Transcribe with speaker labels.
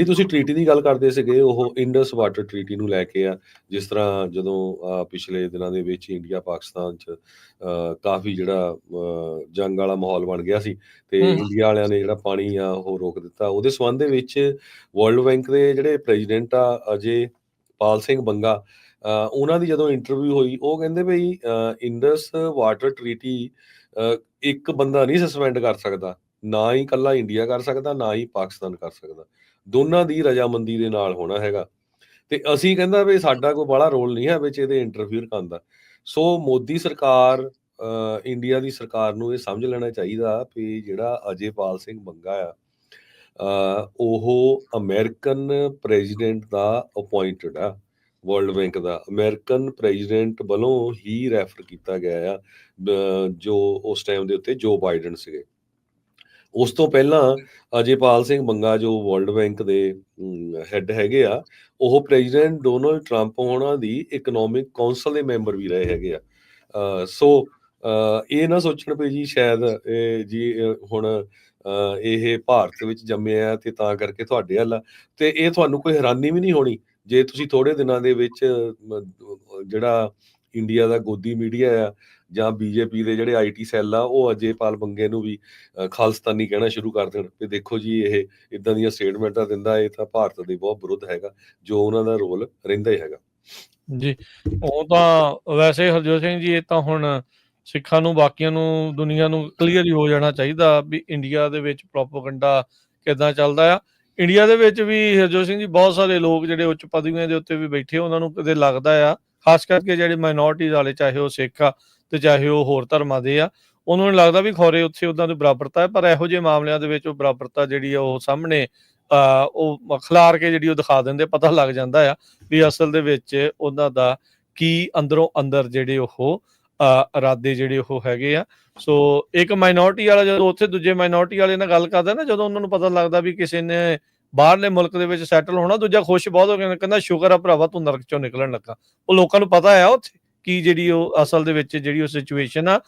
Speaker 1: ਜਿਹੜੀ ਤੁਸੀਂ ਟ੍ਰੀਟੀ ਦੀ ਗੱਲ ਕਰਦੇ ਸੀਗੇ ਉਹ ਇੰਡਸ ਵਾਟਰ ਟ੍ਰੀਟੀ ਨੂੰ ਲੈ ਕੇ ਆ ਜਿਸ ਤਰ੍ਹਾਂ ਜਦੋਂ ਪਿਛਲੇ ਦਿਨਾਂ ਦੇ ਵਿੱਚ ਇੰਡੀਆ ਪਾਕਿਸਤਾਨ ਚ ਕਾਫੀ ਜਿਹੜਾ ਜੰਗ ਵਾਲਾ ਮਾਹੌਲ ਬਣ ਗਿਆ ਸੀ ਤੇ। ਇੰਡੀਆ ਵਾਲਿਆਂ ਨੇ ਜਿਹੜਾ ਪਾਣੀ ਆ ਉਹ ਰੋਕ ਦਿੱਤਾ। ਉਹਦੇ ਸੰਬੰਧ ਦੇ ਵਿੱਚ ਵਰਲਡ ਬੈਂਕ ਦੇ ਜਿਹੜੇ ਪ੍ਰੈਜ਼ੀਡੈਂਟ ਆ ਅਜੇ ਪਾਲ ਸਿੰਘ ਬੰਗਾ ਉਹਨਾਂ ਦੀ ਜਦੋਂ ਇੰਟਰਵਿਊ ਹੋਈ ਉਹ ਕਹਿੰਦੇ ਅ, ਇੰਡਸ ਵਾਟਰ ਟ੍ਰੀਟੀ ਇੱਕ ਬੰਦਾ ਨਹੀਂ ਸਸਪੈਂਡ ਕਰ ਸਕਦਾ। ਨਾ ਹੀ ਕੱਲਾ ਇੰਡੀਆ ਕਰ ਸਕਦਾ ਨਾ ਹੀ ਪਾਕਿਸਤਾਨ ਕਰ ਸਕਦਾ। ਦੋਨਾਂ ਦੀ ਰਜਾਮੰਦੀ ਦੇ ਨਾਲ ਹੋਣਾ ਹੈਗਾ। ਤੇ ਅਸੀਂ ਕਹਿੰਦਾ ਵੀ ਸਾਡਾ ਕੋਈ ਬੜਾ ਰੋਲ ਨਹੀਂ ਹੈ ਵਿੱਚ ਇਹਦੇ ਇੰਟਰਫੀਅਰ ਕਰਨ ਦਾ। ਸੋ ਮੋਦੀ ਸਰਕਾਰ ਇੰਡੀਆ ਦੀ ਸਰਕਾਰ ਨੂੰ ਇਹ ਸਮਝ ਲੈਣਾ ਚਾਹੀਦਾ ਵੀ ਜਿਹੜਾ ਅਜੇਪਾਲ ਸਿੰਘ ਬੰਗਾ ਆ ਉਹ ਅਮਰੀਕਨ ਪ੍ਰੈਜ਼ੀਡੈਂਟ ਦਾ ਅਪਾਇੰਟਡ ਆ, ਵਰਲਡ ਬੈਂਕ ਦਾ। ਅਮਰੀਕਨ ਪ੍ਰੈਜ਼ੀਡੈਂਟ ਵੱਲੋਂ ਹੀ ਰੈਫਰ ਕੀਤਾ ਗਿਆ ਆ ਜੋ ਉਸ ਟਾਈਮ ਦੇ ਉੱਤੇ ਜੋ ਬਾਈਡਨ ਸੀਗੇ। ਉਸ ਤੋਂ ਪਹਿਲਾਂ ਅਜੇਪਾਲ ਸਿੰਘ ਬੰਗਾ ਜੋ ਵਰਲਡ ਬੈਂਕ ਦੇ ਹੈੱਡ ਹੈਗੇ ਆ ਉਹ ਪ੍ਰੈਜ਼ੀਡੈਂਟ ਡੋਨਲਡ ਟਰੰਪ ਹੋਣਾ ਦੀ ਇਕਨੋਮਿਕ ਕਾਉਂਸਲ ਦੇ ਮੈਂਬਰ ਵੀ ਰਹੇ ਹੈਗੇ ਆ ਸੋ ਅ, ਇਹ ਨਾ ਸੋਚਣ ਪਈ ਜੀ ਸ਼ਾਇਦ ਜੀ ਹੁਣ ਅ, ਇਹ ਭਾਰਤ ਵਿੱਚ ਜੰਮਿਆ ਤੇ ਤਾਂ ਕਰਕੇ ਤੁਹਾਡੇ ਹੱਲ ਆ। ਤੇ ਇਹ ਤੁਹਾਨੂੰ ਕੋਈ ਹੈਰਾਨੀ ਵੀ ਨਹੀਂ ਹੋਣੀ ਜੇ ਤੁਸੀਂ ਥੋੜੇ ਦਿਨਾਂ ਦੇ ਵਿੱਚ ਜਿਹੜਾ ਇੰਡੀਆ ਦਾ ਗੋਦੀ ਮੀਡੀਆ ਆ ਜਾਂ ਬੀਜੇਪੀ ਦੇ ਜਿਹੜੇ ਆਈਟੀ ਸੈੱਲ ਆ ਉਹ ਅਜੇਪਾਲ ਬੰਗੇ ਨੂੰ ਵੀ ਅ, ਖਾਲਿਸਤਾਨੀ ਕਹਿਣਾ ਸ਼ੁਰੂ ਕਰ ਦੇਣ ਤੇ ਦੇਖੋ ਜੀ ਇਹ ਇਦਾਂ ਦੀਆਂ ਸਟੇਟਮੈਂਟਾਂ ਦਿੰਦਾ ਇਹ ਤਾਂ ਭਾਰਤ ਦੇ ਬਹੁਤ ਵਿਰੁੱਧ ਹੈਗਾ ਜੋ ਉਹਨਾਂ ਦਾ ਰੋਲ ਰਹਿੰਦਾ ਹੀ ਹੈਗਾ।
Speaker 2: ਜੀ ਉਹ ਤਾਂ ਵੈਸੇ ਹਰਜੋਤ ਸਿੰਘ ਜੀ ਇਹ ਤਾਂ ਹੁਣ ਸਿੱਖਾਂ ਨੂੰ ਬਾਕੀਆਂ ਨੂੰ ਦੁਨੀਆ ਨੂੰ ਕਲੀਅਰ ਹੀ ਹੋ ਜਾਣਾ ਚਾਹੀਦਾ ਵੀ ਇੰਡੀਆ ਦੇ ਵਿੱਚ ਪ੍ਰੋਪਗੈਂਡਾ ਕਿੱਦਾਂ ਚੱਲਦਾ ਆ। ਇੰਡੀਆ ਦੇ ਵਿੱਚ ਵੀ ਹਰਜੋਤ ਸਿੰਘ ਜੀ ਬਹੁਤ ਸਾਰੇ ਲੋਕ ਜਿਹੜੇ ਉੱਚ ਪਦਵੀਆਂ ਦੇ ਉੱਤੇ ਵੀ ਬੈਠੇ ਉਹਨਾਂ ਨੂੰ ਕਦੇ ਲੱਗਦਾ ਆ ਖਾਸ ਕਰਕੇ ਜਿਹੜੇ ਮਾਈਨੋਰਟੀਜ਼ ਵਾਲੇ ਚਾਹੇ ਉਹ ਸਿੱਖ ਆ ਤੇ ਚਾਹੇ ਉਹ ਹੋਰ ਧਰਮਾਂ ਦੇ ਆ ਉਹਨਾਂ ਨੂੰ ਲੱਗਦਾ ਵੀ ਖੋਰੇ ਉੱਥੇ ਉਹਨਾਂ ਦੀ ਬਰਾਬਰਤਾ ਹੈ ਪਰ ਇਹੋ ਜਿਹੇ ਮਾਮਲਿਆਂ ਦੇ ਵਿੱਚ ਉਹ ਬਰਾਬਰਤਾ ਜਿਹੜੀ ਆ ਉਹ ਸਾਹਮਣੇ ਉਹ ਖਿਲਾਰ ਕੇ ਜਿਹੜੀ ਉਹ ਦਿਖਾ ਦਿੰਦੇ ਪਤਾ ਲੱਗ ਜਾਂਦਾ ਆ ਵੀ ਅਸਲ ਦੇ ਵਿੱਚ ਉਹਨਾਂ ਦਾ ਕੀ ਅੰਦਰੋਂ ਅੰਦਰ ਜਿਹੜੇ ਉਹ ਅ, ਇਰਾਦੇ ਜਿਹੜੇ ਉਹ ਹੈਗੇ ਆ। ਸੋ ਇੱਕ ਮਾਈਨੋਰਟੀ ਵਾਲਾ ਜਦੋਂ ਉੱਥੇ ਦੂਜੇ ਮਾਈਨੋਰਟੀ ਵਾਲੇ ਨਾਲ ਗੱਲ ਕਰਦਾ ਨਾ ਜਦੋਂ ਉਹਨਾਂ ਨੂੰ ਪਤਾ ਲੱਗਦਾ ਵੀ ਕਿਸੇ ਨੇ ਬਾਹਰਲੇ ਮੁਲਕ ਦੇ ਵਿੱਚ ਸੈਟਲ ਹੋਣਾ, ਦੂਜਾ ਖੁਸ਼ ਬਹੁਤ ਹੋ ਗਿਆ ਕਹਿੰਦਾ, ਸ਼ੁਕਰ ਆ ਭਰਾਵਾ, ਤੂੰ ਨਰਕ ਚੋਂ ਨਿਕਲਣ ਲੱਗਾ। ਉਹ ਲੋਕਾਂ ਨੂੰ ਪਤਾ ਆ ਉੱਥੇ ਕੀ ਜਿਹੜੀ ਉਹ ਅਸਲ ਦੇ ਵਿੱਚ ਜਿਹੜੀ ਉਹ ਸਿਚੁਏਸ਼ਨ ਆ